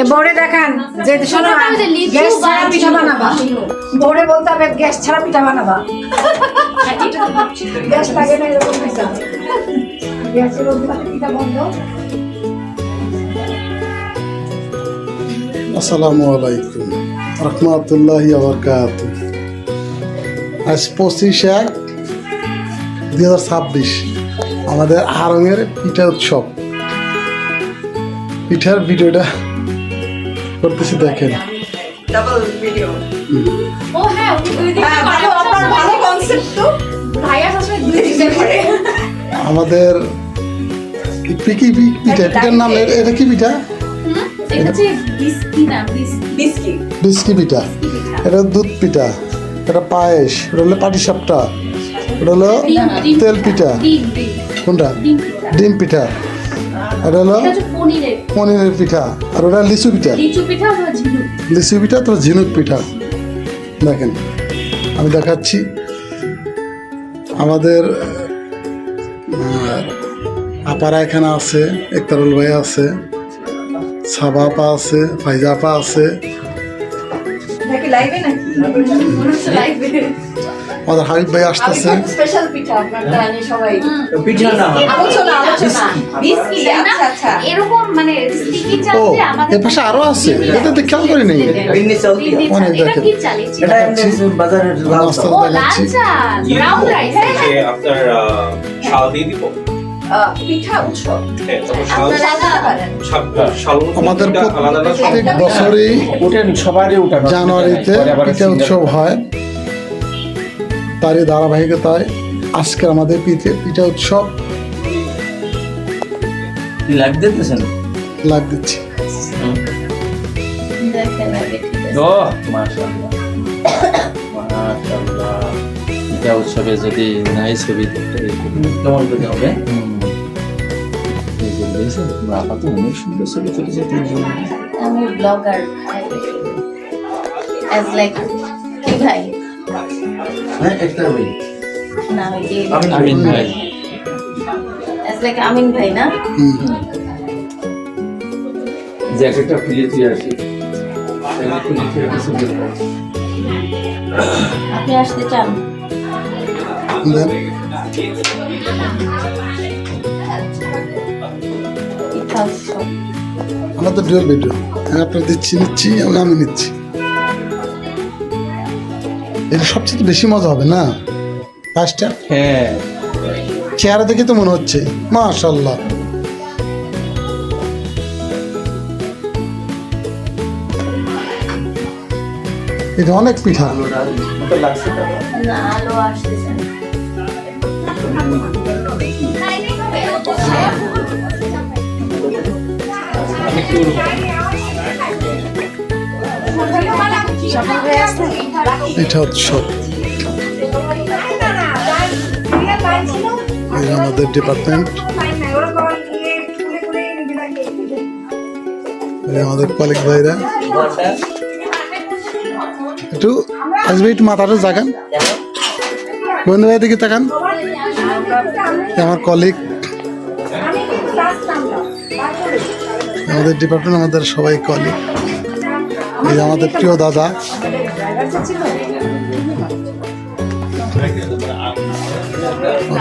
এ বৌরে দেখান যে শোনো গ্যাস ছাড়া পিঠা বানাবা। বৌরে বলতে হবে গ্যাস ছাড়া পিঠা বানাবা। গ্যাস লাগে না এরকম গ্যাসের পিঠা বন্ধ। আসসালামু আলাইকুম। রহমতুল্লাহি আবরকাত আজ পঁচিশ এক দুই হাজার ছাব্বিশ আমাদের আরঙের পিঠা উৎসব। পিঠার ভিডিওটা করতেছি দেখেন। ডাবল ভিডিও ও হ্যাঁ দুই দিন হ্যাঁ ভালো আপনার ভালো কনসেপ্ট তো। ভাইয়া সবসময় দুই আমাদের পিকি পিঠা পিঠার নাম এটা কি পিঠা? বিস্কি পিঠা। এটা দুধ পিঠা। এটা পায়েস। এটা হলো পাটিসাপটা। এটা হলো তেল পিঠা। ডিম ডিম। কোনটা? ডিম পিঠা। ডিম এটা হলো পনিরের পিঠা আর ওটা লিচু পিঠা। লিচু পিঠা তো ঝিনুক পিঠা। দেখেন আমি দেখাচ্ছি। আমাদের আপারা এখানে আছে একতারুল ভাই আছে সাবা আপা আছে ফাইজা আপা আছে। নাকি লাইভে নাকি? হচ্ছে লাইভে আমাদের হাবিব ভাই আসতেছে। স্পেশাল পিঠা আপনার সবাই। পিঠা না। আলোচনা আলোচনা। আচ্ছা আচ্ছা এরকম মানে স্টিকি চাল ও যে আমাদের এর পাশে আরও আছে এটা তো খেয়াল করি নেই অনেক চাল। এটা দেখেন। কি চাল? এটা এমনি বাজারের লাল চাল। ও লাল চাল। ব্রাউন রাইস আপনার আহ, দিয়ে দিব। আহ, পিঠা উৎসব। হ্যাঁ তারপর শাল আপনারা জানাতে পারেন শাল- শাল আমাদের প্রত্যেক বছরই উঠেন সবারই উঠেন জানুয়ারিতে পিঠা উৎসব হয়। তারই ধারাবাহিকতায় আজকে আমাদের পিঠে পিঠা উৎসব। কি লাইভ দেখতেছেন লাগ দিচ্ছি। পিঠা উৎসবে যদি নাই ছবি কেমন করে হবে? বাবা তো অনেক সুন্দর ছবি তুলেছে আমি ব্লগার অ্যাজ লাইক কি ভাই? হ্যাঁ একটা ওই না যে ভাই। লাইক আমিন ভাই না? জ্যাকেটটা খুলে দিয়ে আসি। আপনি আসতে চান। আমরা তো ডুয়েল ভিডিও আমি আপনার দিচ্ছি নিচ্ছি এবং আমি নিচ্ছি। এটা সবচেয়ে বেশি মজা হবে না? ফার্স্টটা হ্যাঁ। চেহারা দেখে তো মনে হচ্ছে মাশাল্লাহ এটা অনেক পিঠা। পিঠা উৎসব এই আমাদের ডিপার্টমেন্ট আমাদের কলিগ ভাইরা। একটু আসবে, একটু মাথাটা জাগান। বন্ধু ভাই দিকে তাকান। আমার কলিগ। আমাদের ডিপার্টমেন্ট আমাদের সবাই কলিগ। এই আমাদের প্রিয় দাদা।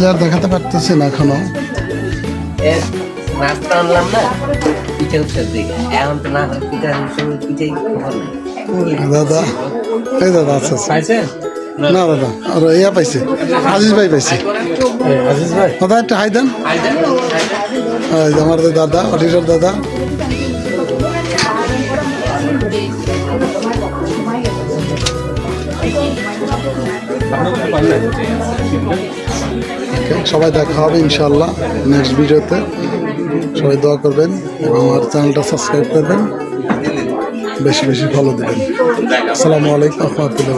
ক্লিয়ার দেখাতে পারতেছি না এখনও। এর আনলাম না পিঠা উৎসব দিকে। এখন তো না পিঠা উৎসব পিঠাই খবর নাই দাদা এই দাদা আচ্ছা আচ্ছা। পাইছেন? না। দাদা আর ইয়া পাইছে আজিজ ভাই পাইছে। আজিজ ভাই? দাদা একটা হাই দেন। আমার দাদা অডিটর দাদা। সবাই দেখা হবে ইনশাল্লাহ নেক্সট ভিডিওতে। সবাই দোয়া করবেন এবং আমার চ্যানেলটা সাবস্ক্রাইব করবেন। বেশি বেশি ফলো দেবেন। আসসালামু আলাইকুম রহমতুল্লাহ